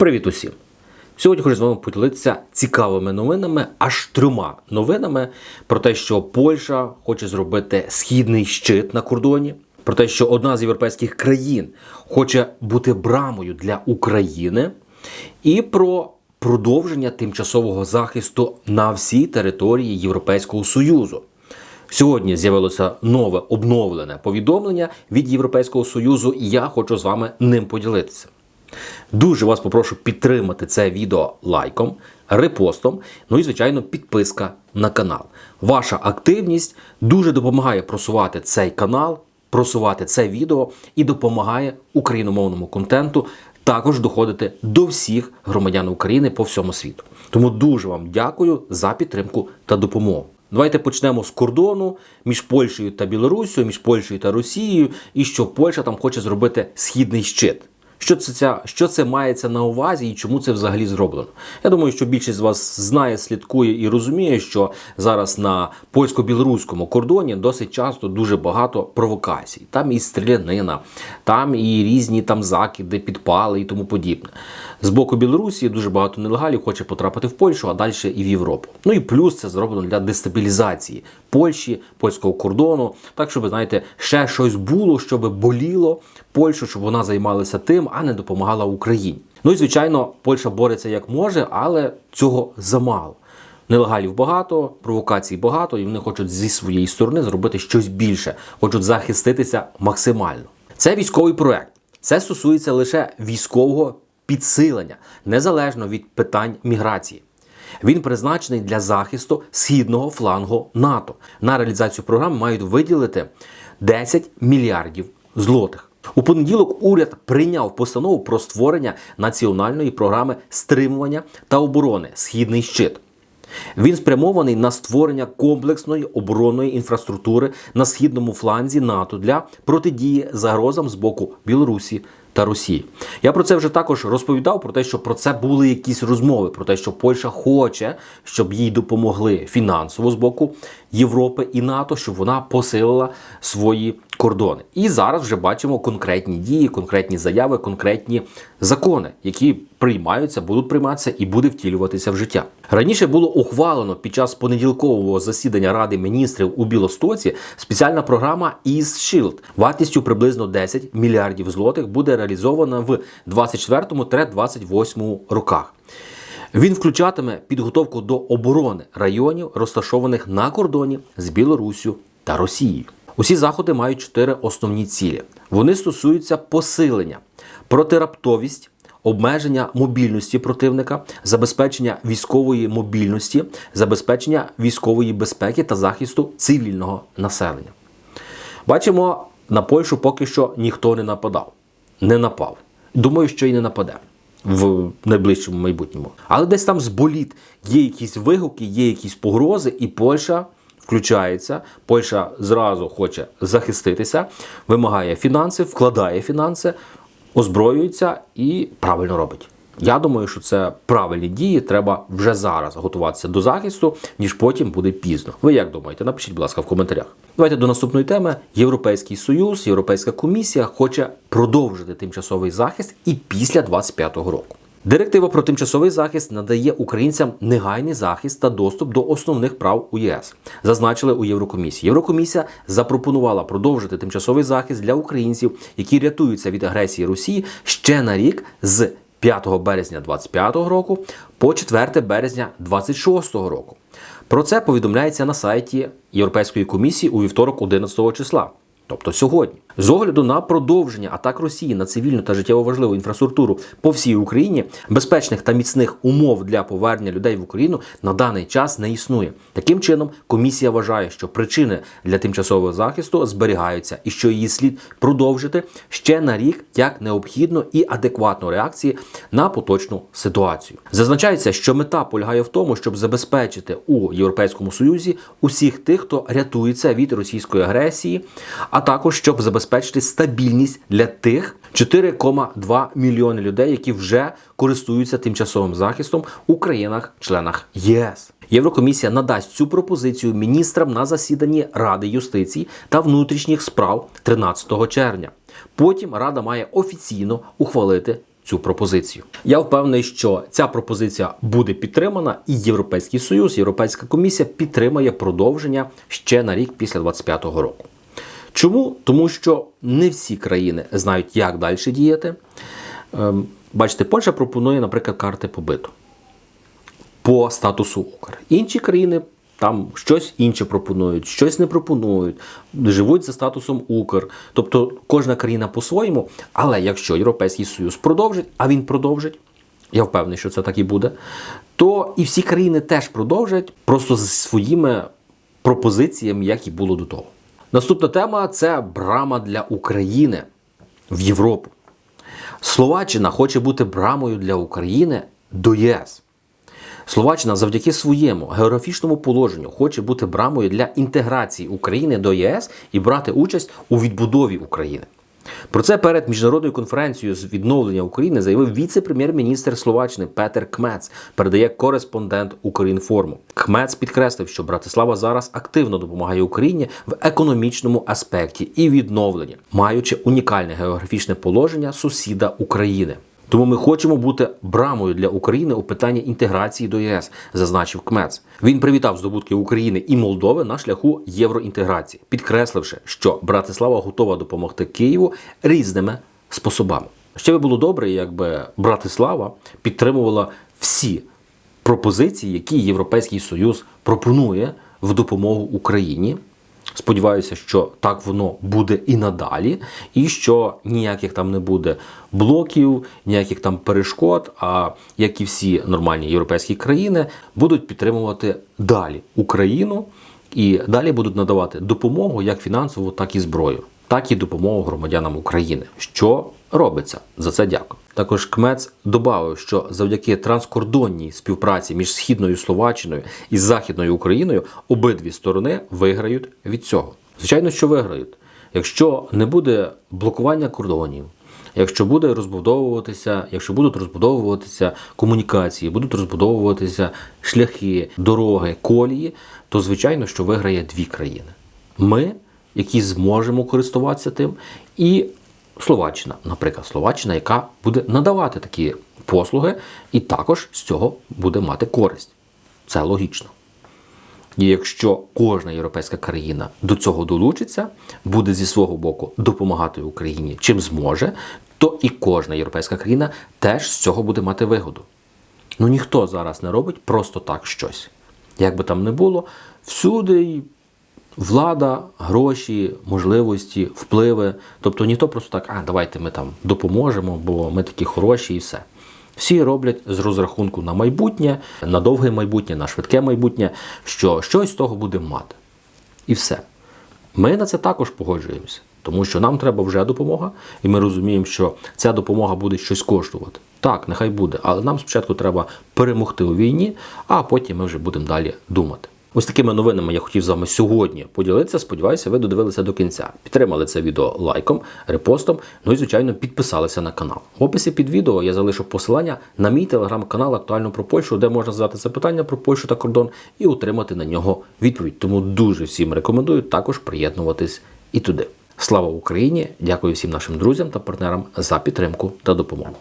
Привіт усім! Сьогодні хочу з вами поділитися цікавими новинами, аж трьома новинами про те, що Польща хоче зробити східний щит на кордоні, про те, що одна з європейських країн хоче бути брамою для України, і про продовження тимчасового захисту на всій території Європейського Союзу. Сьогодні з'явилося нове обновлене повідомлення від Європейського Союзу, і я хочу з вами ним поділитися. Дуже вас попрошу підтримати це відео лайком, репостом, ну і, звичайно, підписка на канал. Ваша активність дуже допомагає просувати цей канал, просувати це відео і допомагає україномовному контенту також доходити до всіх громадян України по всьому світу. Тому дуже вам дякую за підтримку та допомогу. Давайте почнемо з кордону між Польщею та Білорусією, між Польщею та Росією, і що Польща там хоче зробити східний щит. Що це ця, що це мається на увазі і чому це взагалі зроблено? Я думаю, що більшість з вас знає, слідкує і розуміє, що зараз на польсько-білоруському кордоні досить часто дуже багато провокацій. Там і стрілянина, там і різні там закиди, підпали і тому подібне. З боку Білорусі дуже багато нелегалів хоче потрапити в Польщу, а далі і в Європу. Ну і плюс це зроблено для дестабілізації Польщі, польського кордону, так щоб знаєте, ще щось було, щоб боліло Польщу, щоб вона займалася тим, а не допомагала Україні. Ну і звичайно, Польща бореться як може, але цього замало. Нелегалів багато, провокацій багато, і вони хочуть зі своєї сторони зробити щось більше, хочуть захиститися максимально. Це військовий проект. Це стосується лише військового підсилення, незалежно від питань міграції. Він призначений для захисту східного флангу НАТО. На реалізацію програми мають виділити 10 мільярдів злотих. У понеділок уряд прийняв постанову про створення національної програми стримування та оборони Східний щит. Він спрямований на створення комплексної оборонної інфраструктури на східному фланзі НАТО для протидії загрозам з боку Білорусі та Росії. Я про це вже також розповідав про те, що про це були якісь розмови, про те, що Польща хоче, щоб їй допомогли фінансово з боку Європи і НАТО, щоб вона посилила свої кордони. І зараз вже бачимо конкретні дії, конкретні заяви, конкретні закони, які приймаються, будуть прийматися і буде втілюватися в життя. Раніше було ухвалено під час понеділкового засідання Ради міністрів у Білостоці спеціальна програма із Shield вартістю приблизно 10 мільярдів злотих буде реалізована в 24-28 роках. Він включатиме підготовку до оборони районів, розташованих на кордоні з Білоруссю та Росією. Усі заходи мають чотири основні цілі. Вони стосуються посилення, протираптовість, обмеження мобільності противника, забезпечення військової мобільності, забезпечення військової безпеки та захисту цивільного населення. Бачимо, на Польщу поки що ніхто не нападав, не напав. Думаю, що і не нападе в найближчому майбутньому. Але десь там зболіт є якісь вигуки, є якісь погрози, і Польща включається. Польща зразу хоче захиститися, вимагає фінанси, вкладає фінанси, озброюється і правильно робить. Я думаю, що це правильні дії. Треба вже зараз готуватися до захисту, ніж потім буде пізно. Ви як думаєте? Напишіть, будь ласка, в коментарях. Давайте до наступної теми. Європейський союз, Європейська комісія хоче продовжити тимчасовий захист і після 25-го року. Директива про тимчасовий захист надає українцям негайний захист та доступ до основних прав у ЄС. Зазначили у Єврокомісії. Єврокомісія запропонувала продовжити тимчасовий захист для українців, які рятуються від агресії Росії ще на рік з 5 березня 2025 року по 4 березня 2026 року. Про це повідомляється на сайті Європейської комісії у вівторок 11 числа. Тобто сьогодні, з огляду на продовження атак Росії на цивільну та життєво важливу інфраструктуру по всій Україні, безпечних та міцних умов для повернення людей в Україну на даний час не існує. Таким чином, комісія вважає, що причини для тимчасового захисту зберігаються і що її слід продовжити ще на рік як необхідно і адекватно реакції на поточну ситуацію. Зазначається, що мета полягає в тому, щоб забезпечити у Європейському Союзі усіх тих, хто рятується від російської агресії. а також щоб забезпечити стабільність для тих 4,2 мільйони людей, які вже користуються тимчасовим захистом у країнах-членах ЄС. Єврокомісія надасть цю пропозицію міністрам на засіданні Ради юстиції та внутрішніх справ 13 червня. Потім Рада має офіційно ухвалити цю пропозицію. Я впевнений, що ця пропозиція буде підтримана, і Європейський Союз, Європейська комісія підтримає продовження ще на рік після 25-го року. Чому? Тому що не всі країни знають, як далі діяти. Ем, Бачите, Польща пропонує, наприклад, карти побиту по статусу Укр. Інші країни там щось інше пропонують, щось не пропонують, живуть за статусом Укр. Тобто кожна країна по-своєму. Але якщо Європейський Союз продовжить, а він продовжить, я впевнений, що це так і буде, то і всі країни теж продовжать просто зі своїми пропозиціями, як і було до того. Наступна тема це брама для України в Європу. Словаччина хоче бути брамою для України до ЄС. Словаччина завдяки своєму географічному положенню хоче бути брамою для інтеграції України до ЄС і брати участь у відбудові України. Про це перед міжнародною конференцією з відновлення України заявив віце-прем'єр-міністр Словаччини Петер Кмец, передає кореспондент Українформу. Кмец підкреслив, що Братислава зараз активно допомагає Україні в економічному аспекті і відновленні, маючи унікальне географічне положення сусіда України. Тому ми хочемо бути брамою для України у питанні інтеграції до ЄС, зазначив Кмец. Він привітав здобутки України і Молдови на шляху євроінтеграції, підкресливши, що Братислава готова допомогти Києву різними способами. Ще би було добре, якби Братислава підтримувала всі пропозиції, які Європейський Союз пропонує в допомогу Україні. Сподіваюся, що так воно буде і надалі, і що ніяких там не буде блоків, ніяких там перешкод. А як і всі нормальні європейські країни будуть підтримувати далі Україну і далі будуть надавати допомогу як фінансову, так і зброю, так і допомогу громадянам України, що робиться. За це дякую. Також Кмец додав, що завдяки транскордонній співпраці між східною Словаччиною і Західною Україною обидві сторони виграють від цього. Звичайно, що виграють. Якщо не буде блокування кордонів, якщо буде розбудовуватися, якщо будуть розбудовуватися комунікації, будуть розбудовуватися шляхи, дороги, колії, то звичайно, що виграє дві країни. Ми, які зможемо користуватися тим, і Словаччина, наприклад, Словаччина, яка буде надавати такі послуги, і також з цього буде мати користь. Це логічно. І якщо кожна європейська країна до цього долучиться, буде зі свого боку допомагати Україні чим зможе, то і кожна європейська країна теж з цього буде мати вигоду. Ну ніхто зараз не робить просто так щось. Як би там не було, всюди влада, гроші, можливості, впливи. Тобто ніхто просто так, а давайте ми там допоможемо, бо ми такі хороші і все. Всі роблять з розрахунку на майбутнє, на довге майбутнє, на швидке майбутнє, що щось з того буде мати. І все. Ми на це також погоджуємося, тому що нам треба вже допомога, і ми розуміємо, що ця допомога буде щось коштувати. Так, нехай буде, але нам спочатку треба перемогти у війні, а потім ми вже будемо далі думати. Ось такими новинами я хотів з вами сьогодні поділитися. Сподіваюся, ви додивилися до кінця. Підтримали це відео лайком, репостом, ну і звичайно підписалися на канал. В описі під відео я залишу посилання на мій телеграм-канал актуально про Польщу, де можна задати запитання про Польщу та кордон і отримати на нього відповідь. Тому дуже всім рекомендую також приєднуватись і туди. Слава Україні! Дякую всім нашим друзям та партнерам за підтримку та допомогу.